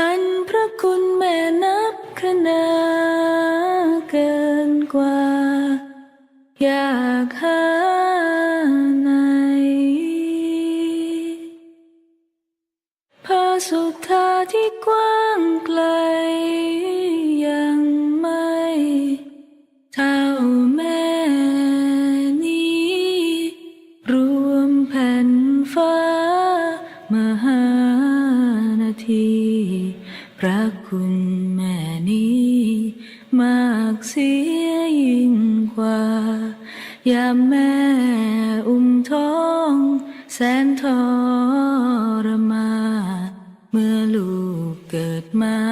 อันพระคุณแม่นับคะนาเกินกว่า อยากหาไหนพระสุธาที่กว้างไกล ยังไม่เท่าแม่นี้ รวมแผ่นฟ้ามหา พระคุณแม่นี้ มากเสียยิ่งกว่า ยามแม่อุ้มท้อง แสนทรมานเมื่อลูกเกิดมา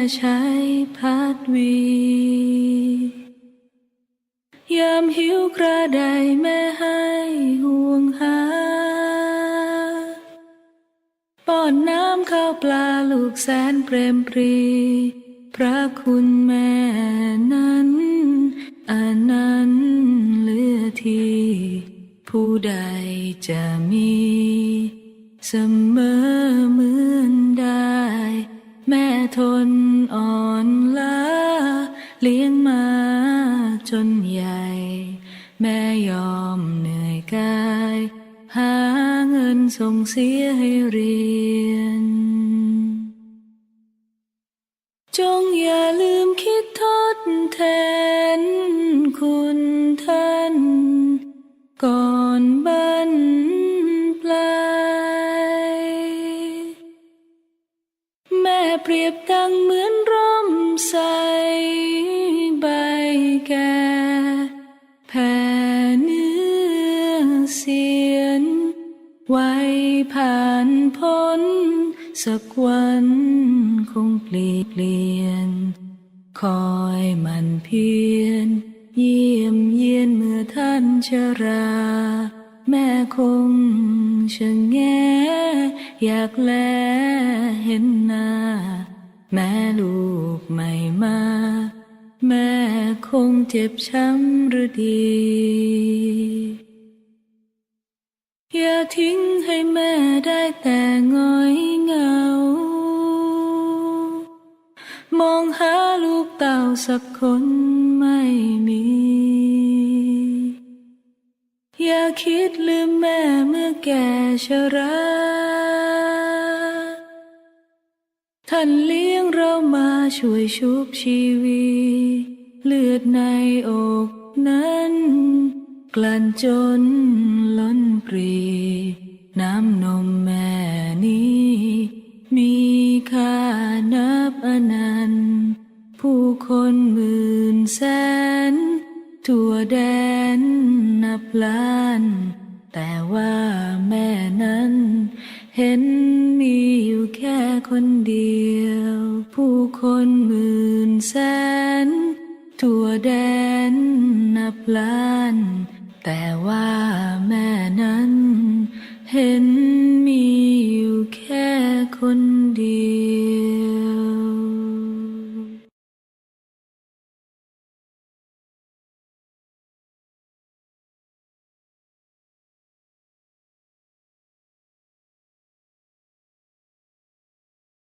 ายแม่ใช้พัดวี ยามหิวกระไดแม่ให้ห่วงหาป้อนน้ำข้าวปลาลูกแสนเปรมปรี พระคุณแม่นั้นอันนั้นเลือที่ผู้ใดจะมี เสมอเมื่อ จนใหญ่ แม่ยอมเหนื่อยกาย หาเงินส่งเสียให้เรียน จงอย่าลืมคิดทดแทนคุณท่าน ก่อนบันปลาย แม่เปรียบดังเหมือนร่มใส สักวันคงเปลี่ยนเปลี่ยน คอยมันเพียรเยี่ยมเยียนเมื่อท่านชรา แม่คงชะแงอยากแลเห็นหน้า แม่ลูกไม่มา แม่คงเจ็บช้ำหรือดีอย่าทิ้งให้แม่ได้แต่งอย มองหาลูกเต่าสักคนไม่มี อย่าคิดลืมแม่เมื่อแก่ชราท่านเลี้ยงเรามาช่วยชุบชีวีเลือดในอกนั้น กลั่นจนล้นปรี น้ำนม ค่านับอนันต์ ผู้คนหมื่นแสน ทั่วแดนนับล้าน แต่ว่าแม่นั้น เห็นมีอยู่แค่คนเดียว ผู้คนหมื่นแสน ทั่วแดนนับล้าน แต่ว่าแม่นั้น เห็น คนดี